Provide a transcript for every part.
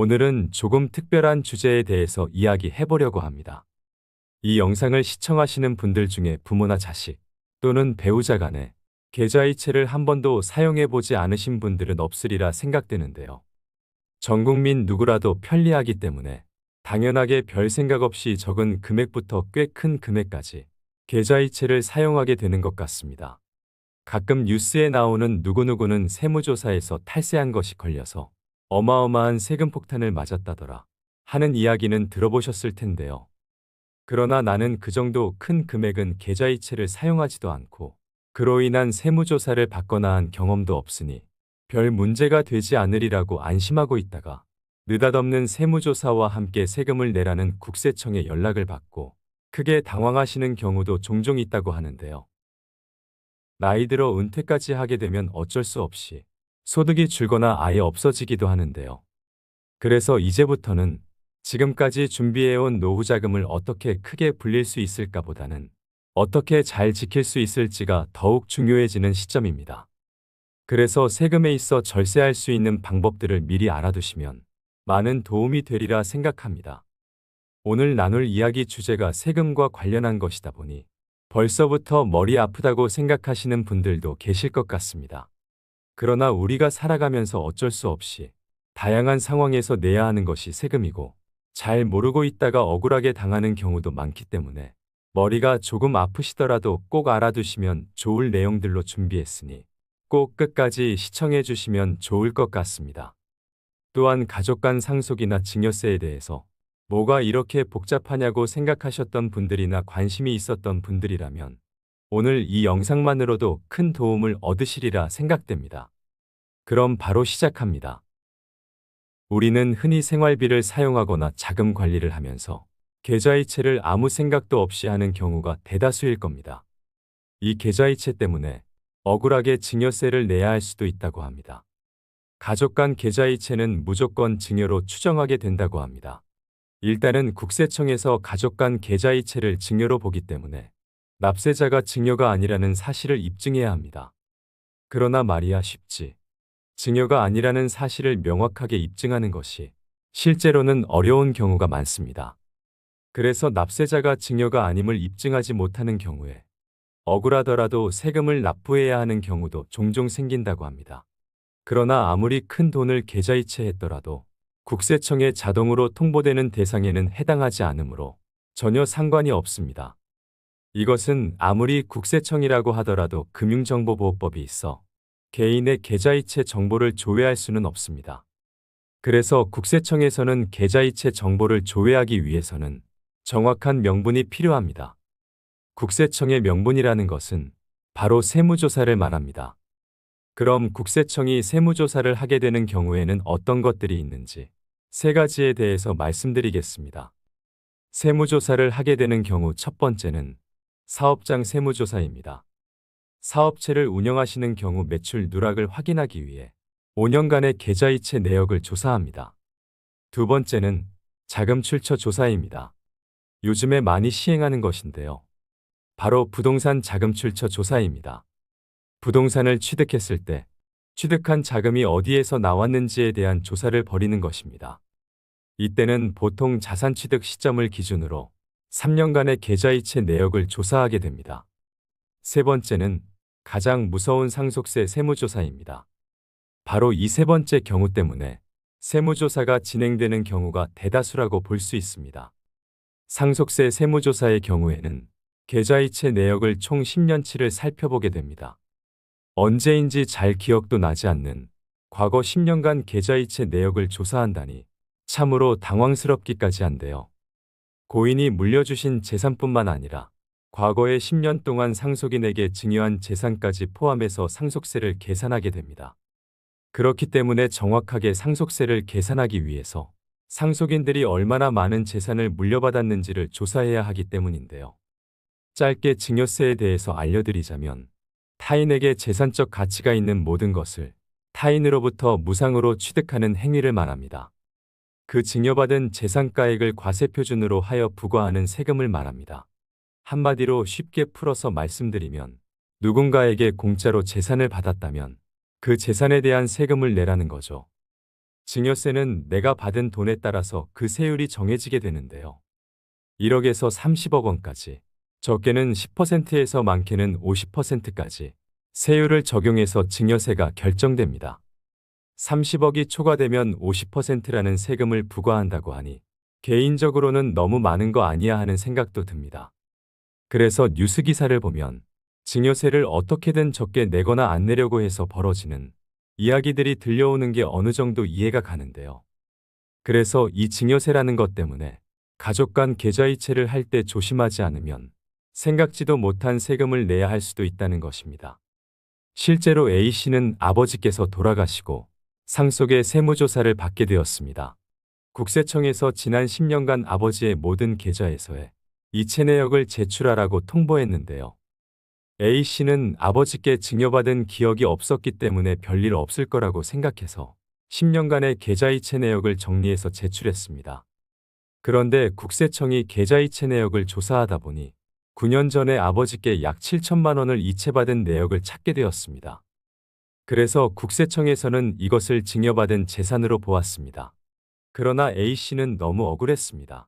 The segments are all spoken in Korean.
오늘은 조금 특별한 주제에 대해서 이야기해 보려고 합니다. 이 영상을 시청하시는 분들 중에 부모나 자식 또는 배우자 간에 계좌이체를 한 번도 사용해 보지 않으신 분들은 없으리라 생각되는데요. 전 국민 누구라도 편리하기 때문에 당연하게 별 생각 없이 적은 금액부터 꽤 큰 금액까지 계좌이체를 사용하게 되는 것 같습니다. 가끔 뉴스에 나오는 누구누구는 세무조사에서 탈세한 것이 걸려서 어마어마한 세금 폭탄을 맞았다더라 하는 이야기는 들어보셨을 텐데요. 그러나 나는 그 정도 큰 금액은 계좌이체를 사용하지도 않고 그로 인한 세무조사를 받거나 한 경험도 없으니 별 문제가 되지 않으리라고 안심하고 있다가 느닷없는 세무조사와 함께 세금을 내라는 국세청에 연락을 받고 크게 당황하시는 경우도 종종 있다고 하는데요. 나이 들어 은퇴까지 하게 되면 어쩔 수 없이 소득이 줄거나 아예 없어지기도 하는데요. 그래서 이제부터는 지금까지 준비해온 노후 자금을 어떻게 크게 불릴 수 있을까 보다는 어떻게 잘 지킬 수 있을지가 더욱 중요해지는 시점입니다. 그래서 세금에 있어 절세할 수 있는 방법들을 미리 알아두시면 많은 도움이 되리라 생각합니다. 오늘 나눌 이야기 주제가 세금과 관련한 것이다 보니 벌써부터 머리 아프다고 생각하시는 분들도 계실 것 같습니다. 그러나 우리가 살아가면서 어쩔 수 없이 다양한 상황에서 내야 하는 것이 세금이고 잘 모르고 있다가 억울하게 당하는 경우도 많기 때문에 머리가 조금 아프시더라도 꼭 알아두시면 좋을 내용들로 준비했으니 꼭 끝까지 시청해 주시면 좋을 것 같습니다. 또한 가족 간 상속이나 증여세에 대해서 뭐가 이렇게 복잡하냐고 생각하셨던 분들이나 관심이 있었던 분들이라면 오늘 이 영상만으로도 큰 도움을 얻으시리라 생각됩니다. 그럼 바로 시작합니다. 우리는 흔히 생활비를 사용하거나 자금 관리를 하면서 계좌이체를 아무 생각도 없이 하는 경우가 대다수일 겁니다. 이 계좌이체 때문에 억울하게 증여세를 내야 할 수도 있다고 합니다. 가족 간 계좌이체는 무조건 증여로 추정하게 된다고 합니다. 일단은 국세청에서 가족 간 계좌이체를 증여로 보기 때문에 납세자가 증여가 아니라는 사실을 입증해야 합니다. 그러나 말이야 쉽지. 증여가 아니라는 사실을 명확하게 입증하는 것이 실제로는 어려운 경우가 많습니다. 그래서 납세자가 증여가 아님을 입증하지 못하는 경우에 억울하더라도 세금을 납부해야 하는 경우도 종종 생긴다고 합니다. 그러나 아무리 큰 돈을 계좌이체했더라도 국세청에 자동으로 통보되는 대상에는 해당하지 않으므로 전혀 상관이 없습니다. 이것은 아무리 국세청이라고 하더라도 금융정보보호법이 있어 개인의 계좌이체 정보를 조회할 수는 없습니다. 그래서 국세청에서는 계좌이체 정보를 조회하기 위해서는 정확한 명분이 필요합니다. 국세청의 명분이라는 것은 바로 세무조사를 말합니다. 그럼 국세청이 세무조사를 하게 되는 경우에는 어떤 것들이 있는지 세 가지에 대해서 말씀드리겠습니다. 세무조사를 하게 되는 경우 첫 번째는 사업장 세무조사입니다. 사업체를 운영하시는 경우 매출 누락을 확인하기 위해 5년간의 계좌이체 내역을 조사합니다. 두 번째는 자금 출처 조사입니다. 요즘에 많이 시행하는 것인데요. 바로 부동산 자금 출처 조사입니다. 부동산을 취득했을 때 취득한 자금이 어디에서 나왔는지에 대한 조사를 벌이는 것입니다. 이때는 보통 자산 취득 시점을 기준으로 3년간의 계좌이체 내역을 조사하게 됩니다. 세 번째는 가장 무서운 상속세 세무조사입니다. 바로 이 세 번째 경우 때문에 세무조사가 진행되는 경우가 대다수라고 볼 수 있습니다. 상속세 세무조사의 경우에는 계좌이체 내역을 총 10년치를 살펴보게 됩니다. 언제인지 잘 기억도 나지 않는 과거 10년간 계좌이체 내역을 조사한다니 참으로 당황스럽기까지 한데요. 고인이 물려주신 재산뿐만 아니라 과거의 10년 동안 상속인에게 증여한 재산까지 포함해서 상속세를 계산하게 됩니다. 그렇기 때문에 정확하게 상속세를 계산하기 위해서 상속인들이 얼마나 많은 재산을 물려받았는지를 조사해야 하기 때문인데요. 짧게 증여세에 대해서 알려드리자면 타인에게 재산적 가치가 있는 모든 것을 타인으로부터 무상으로 취득하는 행위를 말합니다. 그 증여받은 재산가액을 과세표준으로 하여 부과하는 세금을 말합니다. 한마디로 쉽게 풀어서 말씀드리면 누군가에게 공짜로 재산을 받았다면 그 재산에 대한 세금을 내라는 거죠. 증여세는 내가 받은 돈에 따라서 그 세율이 정해지게 되는데요. 1억에서 30억 원까지, 적게는 10%에서 많게는 50%까지 세율을 적용해서 증여세가 결정됩니다. 30억이 초과되면 50%라는 세금을 부과한다고 하니 개인적으로는 너무 많은 거 아니야 하는 생각도 듭니다. 그래서 뉴스 기사를 보면 증여세를 어떻게든 적게 내거나 안 내려고 해서 벌어지는 이야기들이 들려오는 게 어느 정도 이해가 가는데요. 그래서 이 증여세라는 것 때문에 가족 간 계좌이체를 할 때 조심하지 않으면 생각지도 못한 세금을 내야 할 수도 있다는 것입니다. 실제로 A씨는 아버지께서 돌아가시고 상속의 세무조사를 받게 되었습니다. 국세청에서 지난 10년간 아버지의 모든 계좌에서의 이체 내역을 제출하라고 통보했는데요. A씨는 아버지께 증여받은 기억이 없었기 때문에 별일 없을 거라고 생각해서 10년간의 계좌이체 내역을 정리해서 제출했습니다. 그런데 국세청이 계좌이체 내역을 조사하다 보니 9년 전에 아버지께 약 7천만 원을 이체받은 내역을 찾게 되었습니다. 그래서 국세청에서는 이것을 증여받은 재산으로 보았습니다. 그러나 A씨는 너무 억울했습니다.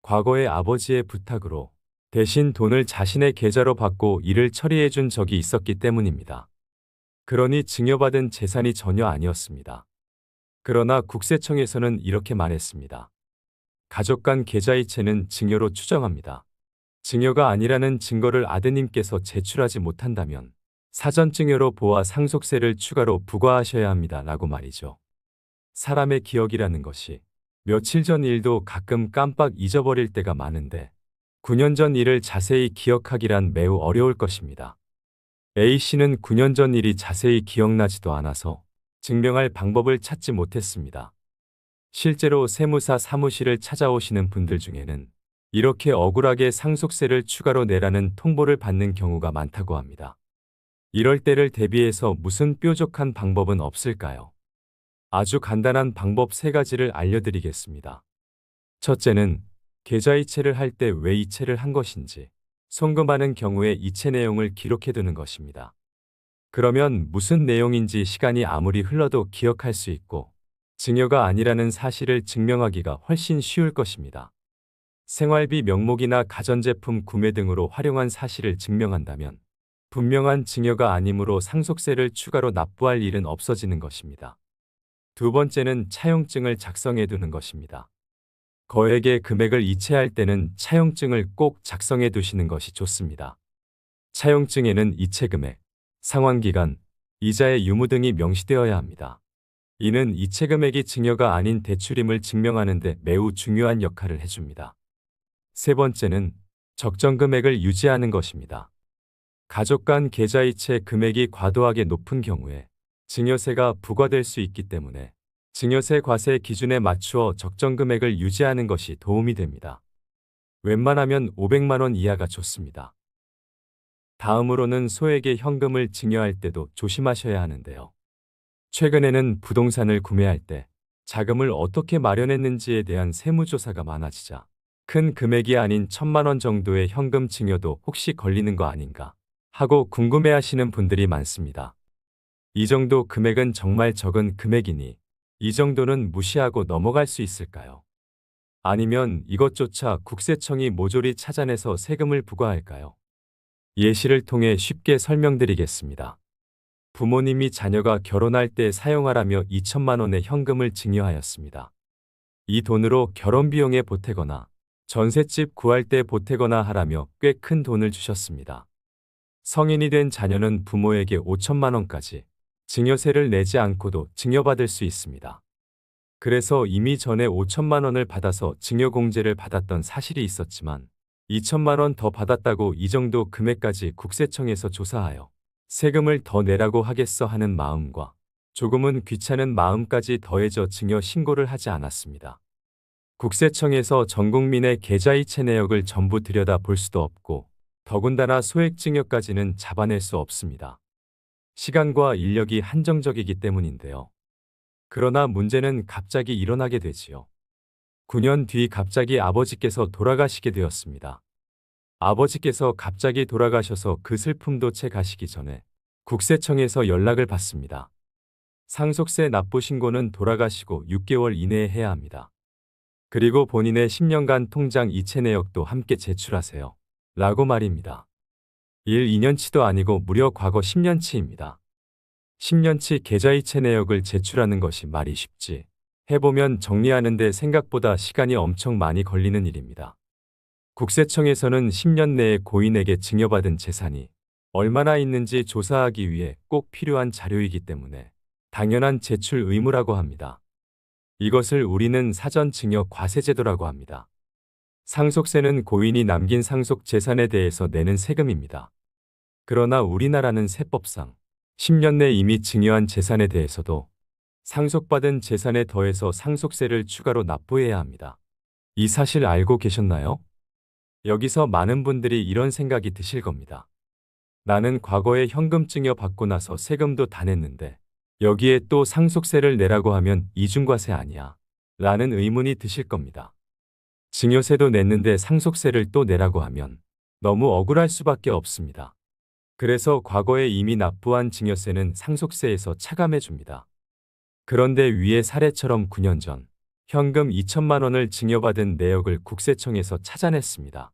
과거에 아버지의 부탁으로 대신 돈을 자신의 계좌로 받고 일을 처리해 준 적이 있었기 때문입니다. 그러니 증여받은 재산이 전혀 아니었습니다. 그러나 국세청에서는 이렇게 말했습니다. 가족 간 계좌이체는 증여로 추정합니다. 증여가 아니라는 증거를 아드님께서 제출하지 못한다면 사전 증여로 보아 상속세를 추가로 부과하셔야 합니다. 라고 말이죠. 사람의 기억이라는 것이 며칠 전 일도 가끔 깜빡 잊어버릴 때가 많은데 9년 전 일을 자세히 기억하기란 매우 어려울 것입니다. A씨는 9년 전 일이 자세히 기억나지도 않아서 증명할 방법을 찾지 못했습니다. 실제로 세무사 사무실을 찾아오시는 분들 중에는 이렇게 억울하게 상속세를 추가로 내라는 통보를 받는 경우가 많다고 합니다. 이럴 때를 대비해서 무슨 뾰족한 방법은 없을까요? 아주 간단한 방법 세 가지를 알려드리겠습니다. 첫째는 계좌이체를 할 때 왜 이체를 한 것인지 송금하는 경우에 이체 내용을 기록해두는 것입니다. 그러면 무슨 내용인지 시간이 아무리 흘러도 기억할 수 있고 증여가 아니라는 사실을 증명하기가 훨씬 쉬울 것입니다. 생활비 명목이나 가전제품 구매 등으로 활용한 사실을 증명한다면 분명한 증여가 아니므로 상속세를 추가로 납부할 일은 없어지는 것입니다. 두 번째는 차용증을 작성해 두는 것입니다. 거액의 금액을 이체할 때는 차용증을 꼭 작성해 두시는 것이 좋습니다. 차용증에는 이체 금액, 상환 기간, 이자의 유무 등이 명시되어야 합니다. 이는 이체 금액이 증여가 아닌 대출임을 증명하는 데 매우 중요한 역할을 해줍니다. 세 번째는 적정 금액을 유지하는 것입니다. 가족 간 계좌이체 금액이 과도하게 높은 경우에 증여세가 부과될 수 있기 때문에 증여세 과세 기준에 맞추어 적정 금액을 유지하는 것이 도움이 됩니다. 웬만하면 500만 원 이하가 좋습니다. 다음으로는 소액의 현금을 증여할 때도 조심하셔야 하는데요. 최근에는 부동산을 구매할 때 자금을 어떻게 마련했는지에 대한 세무조사가 많아지자 큰 금액이 아닌 천만 원 정도의 현금 증여도 혹시 걸리는 거 아닌가 하고 궁금해하시는 분들이 많습니다. 이 정도 금액은 정말 적은 금액이니 이 정도는 무시하고 넘어갈 수 있을까요? 아니면 이것조차 국세청이 모조리 찾아내서 세금을 부과할까요? 예시를 통해 쉽게 설명드리겠습니다. 부모님이 자녀가 결혼할 때 사용하라며 2천만 원의 현금을 증여하였습니다. 이 돈으로 결혼 비용에 보태거나 전셋집 구할 때 보태거나 하라며 꽤 큰 돈을 주셨습니다. 성인이 된 자녀는 부모에게 5천만 원까지 증여세를 내지 않고도 증여받을 수 있습니다. 그래서 이미 전에 5천만 원을 받아서 증여공제를 받았던 사실이 있었지만 2천만 원 더 받았다고 이 정도 금액까지 국세청에서 조사하여 세금을 더 내라고 하겠어 하는 마음과 조금은 귀찮은 마음까지 더해져 증여 신고를 하지 않았습니다. 국세청에서 전 국민의 계좌이체 내역을 전부 들여다 볼 수도 없고 더군다나 소액 증여까지는 잡아낼 수 없습니다. 시간과 인력이 한정적이기 때문인데요. 그러나 문제는 갑자기 일어나게 되지요. 9년 뒤 갑자기 아버지께서 돌아가시게 되었습니다. 아버지께서 갑자기 돌아가셔서 그 슬픔도 채 가시기 전에 국세청에서 연락을 받습니다. 상속세 납부 신고는 돌아가시고 6개월 이내에 해야 합니다. 그리고 본인의 10년간 통장 이체 내역도 함께 제출하세요. 라고 말입니다. 1, 2년치도 아니고 무려 과거 10년치입니다. 10년치 계좌이체 내역을 제출하는 것이 말이 쉽지. 해보면 정리하는데 생각보다 시간이 엄청 많이 걸리는 일입니다. 국세청에서는 10년 내에 고인에게 증여받은 재산이 얼마나 있는지 조사하기 위해 꼭 필요한 자료이기 때문에 당연한 제출 의무라고 합니다. 이것을 우리는 사전 증여 과세제도라고 합니다. 상속세는 고인이 남긴 상속 재산에 대해서 내는 세금입니다. 그러나 우리나라는 세법상 10년 내 이미 증여한 재산에 대해서도 상속받은 재산에 더해서 상속세를 추가로 납부해야 합니다. 이 사실 알고 계셨나요? 여기서 많은 분들이 이런 생각이 드실 겁니다. 나는 과거에 현금 증여 받고 나서 세금도 다 냈는데 여기에 또 상속세를 내라고 하면 이중과세 아니야? 라는 의문이 드실 겁니다. 증여세도 냈는데 상속세를 또 내라고 하면 너무 억울할 수밖에 없습니다. 그래서 과거에 이미 납부한 증여세는 상속세에서 차감해 줍니다. 그런데 위의 사례처럼 9년 전 현금 2천만 원을 증여받은 내역을 국세청에서 찾아냈습니다.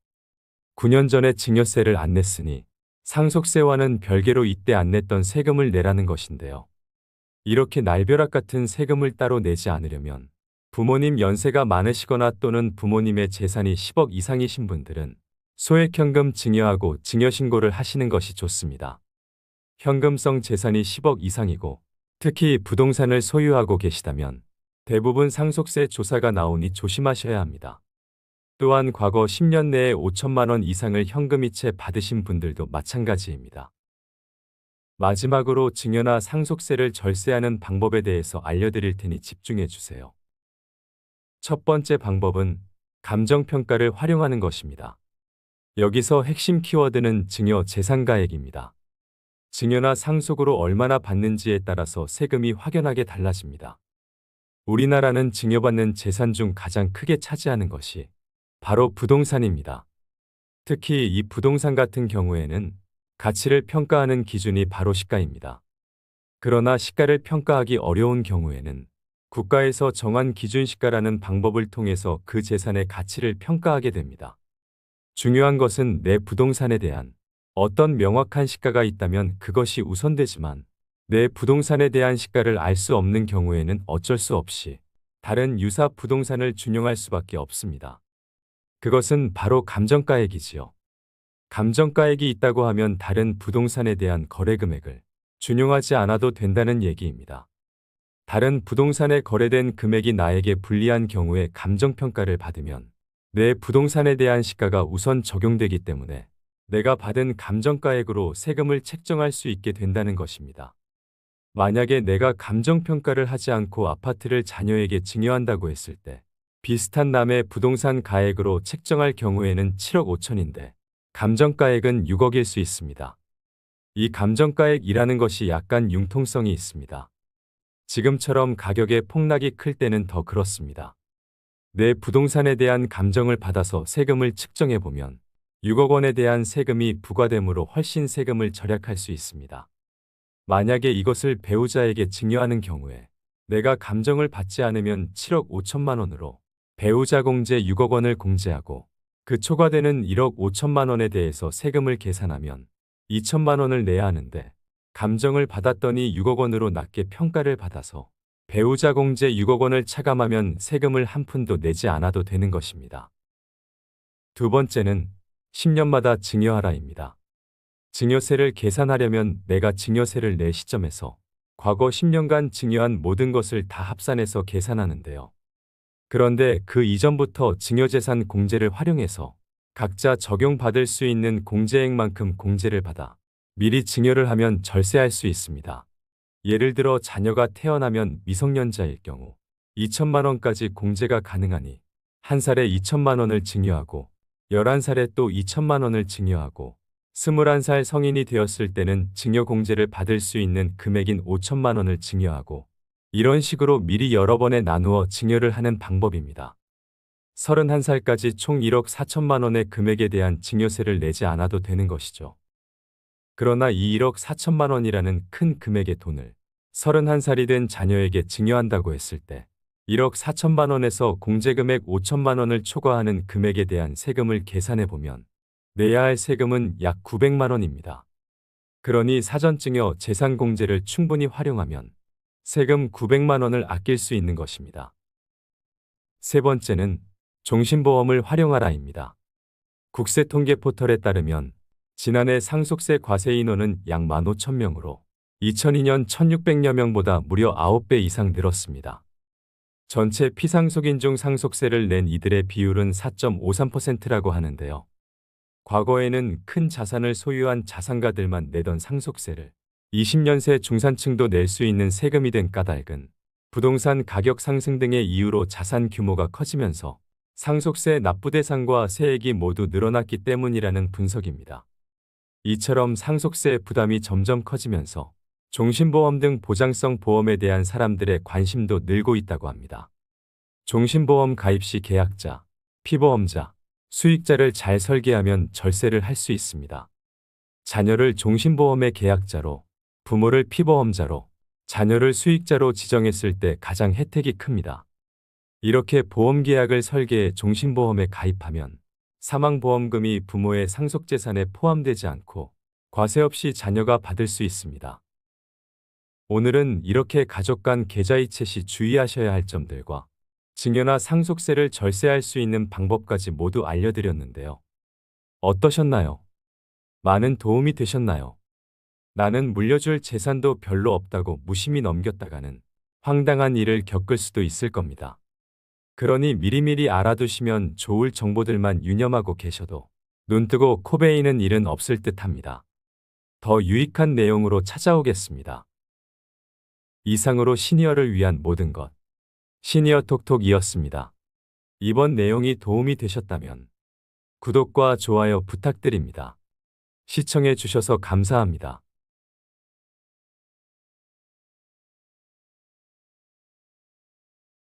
9년 전에 증여세를 안 냈으니 상속세와는 별개로 이때 안 냈던 세금을 내라는 것인데요. 이렇게 날벼락 같은 세금을 따로 내지 않으려면 부모님 연세가 많으시거나 또는 부모님의 재산이 10억 이상이신 분들은 소액 현금 증여하고 증여신고를 하시는 것이 좋습니다. 현금성 재산이 10억 이상이고 특히 부동산을 소유하고 계시다면 대부분 상속세 조사가 나오니 조심하셔야 합니다. 또한 과거 10년 내에 5천만 원 이상을 현금이체 받으신 분들도 마찬가지입니다. 마지막으로 증여나 상속세를 절세하는 방법에 대해서 알려드릴 테니 집중해 주세요. 첫 번째 방법은 감정평가를 활용하는 것입니다. 여기서 핵심 키워드는 증여 재산가액입니다. 증여나 상속으로 얼마나 받는지에 따라서 세금이 확연하게 달라집니다. 우리나라는 증여받는 재산 중 가장 크게 차지하는 것이 바로 부동산입니다. 특히 이 부동산 같은 경우에는 가치를 평가하는 기준이 바로 시가입니다. 그러나 시가를 평가하기 어려운 경우에는 국가에서 정한 기준 시가라는 방법을 통해서 그 재산의 가치를 평가하게 됩니다. 중요한 것은 내 부동산에 대한 어떤 명확한 시가가 있다면 그것이 우선되지만 내 부동산에 대한 시가를 알 수 없는 경우에는 어쩔 수 없이 다른 유사 부동산을 준용할 수밖에 없습니다. 그것은 바로 감정가액이지요. 감정가액이 있다고 하면 다른 부동산에 대한 거래 금액을 준용하지 않아도 된다는 얘기입니다. 다른 부동산에 거래된 금액이 나에게 불리한 경우에 감정평가를 받으면 내 부동산에 대한 시가가 우선 적용되기 때문에 내가 받은 감정가액으로 세금을 책정할 수 있게 된다는 것입니다. 만약에 내가 감정평가를 하지 않고 아파트를 자녀에게 증여한다고 했을 때 비슷한 남의 부동산 가액으로 책정할 경우에는 7억 5천인데 감정가액은 6억일 수 있습니다. 이 감정가액이라는 것이 약간 융통성이 있습니다. 지금처럼 가격의 폭락이 클 때는 더 그렇습니다. 내 부동산에 대한 감정을 받아서 세금을 측정해 보면 6억 원에 대한 세금이 부과되므로 훨씬 세금을 절약할 수 있습니다. 만약에 이것을 배우자에게 증여하는 경우에 내가 감정을 받지 않으면 7억 5천만 원으로 배우자 공제 6억 원을 공제하고 그 초과되는 1억 5천만 원에 대해서 세금을 계산하면 2천만 원을 내야 하는데 감정을 받았더니 6억 원으로 낮게 평가를 받아서 배우자 공제 6억 원을 차감하면 세금을 한 푼도 내지 않아도 되는 것입니다. 두 번째는 10년마다 증여하라입니다. 증여세를 계산하려면 내가 증여세를 낼 시점에서 과거 10년간 증여한 모든 것을 다 합산해서 계산하는데요. 그런데 그 이전부터 증여재산 공제를 활용해서 각자 적용받을 수 있는 공제액만큼 공제를 받아 미리 증여를 하면 절세할 수 있습니다. 예를 들어 자녀가 태어나면 미성년자일 경우 2천만 원까지 공제가 가능하니 한 살에 2천만 원을 증여하고 11살에 또 2천만 원을 증여하고 21살 성인이 되었을 때는 증여공제를 받을 수 있는 금액인 5천만 원을 증여하고 이런 식으로 미리 여러 번에 나누어 증여를 하는 방법입니다. 31살까지 총 1억 4천만 원의 금액에 대한 증여세를 내지 않아도 되는 것이죠. 그러나 이 1억 4천만 원이라는 큰 금액의 돈을 31살이 된 자녀에게 증여한다고 했을 때 1억 4천만 원에서 공제금액 5천만 원을 초과하는 금액에 대한 세금을 계산해 보면 내야 할 세금은 약 900만 원입니다. 그러니 사전증여 재산공제를 충분히 활용하면 세금 900만 원을 아낄 수 있는 것입니다. 세 번째는 종신보험을 활용하라입니다. 국세통계 포털에 따르면 지난해 상속세 과세 인원은 약 15,000명으로 2002년 1,600여 명보다 무려 9배 이상 늘었습니다. 전체 피상속인 중 상속세를 낸 이들의 비율은 4.53%라고 하는데요. 과거에는 큰 자산을 소유한 자산가들만 내던 상속세를 20년세 중산층도 낼 수 있는 세금이 된 까닭은 부동산 가격 상승 등의 이유로 자산 규모가 커지면서 상속세 납부 대상과 세액이 모두 늘어났기 때문이라는 분석입니다. 이처럼 상속세 부담이 점점 커지면서 종신보험 등 보장성 보험에 대한 사람들의 관심도 늘고 있다고 합니다. 종신보험 가입 시 계약자, 피보험자, 수익자를 잘 설계하면 절세를 할 수 있습니다. 자녀를 종신보험의 계약자로, 부모를 피보험자로, 자녀를 수익자로 지정했을 때 가장 혜택이 큽니다. 이렇게 보험 계약을 설계해 종신보험에 가입하면 사망보험금이 부모의 상속재산에 포함되지 않고 과세 없이 자녀가 받을 수 있습니다. 오늘은 이렇게 가족 간 계좌이체 시 주의하셔야 할 점들과 증여나 상속세를 절세할 수 있는 방법까지 모두 알려드렸는데요. 어떠셨나요? 많은 도움이 되셨나요? 나는 물려줄 재산도 별로 없다고 무심히 넘겼다가는 황당한 일을 겪을 수도 있을 겁니다. 그러니 미리미리 알아두시면 좋을 정보들만 유념하고 계셔도 눈뜨고 코 베이는 일은 없을 듯 합니다. 더 유익한 내용으로 찾아오겠습니다. 이상으로 시니어를 위한 모든 것. 시니어 톡톡이었습니다. 이번 내용이 도움이 되셨다면 구독과 좋아요 부탁드립니다. 시청해 주셔서 감사합니다.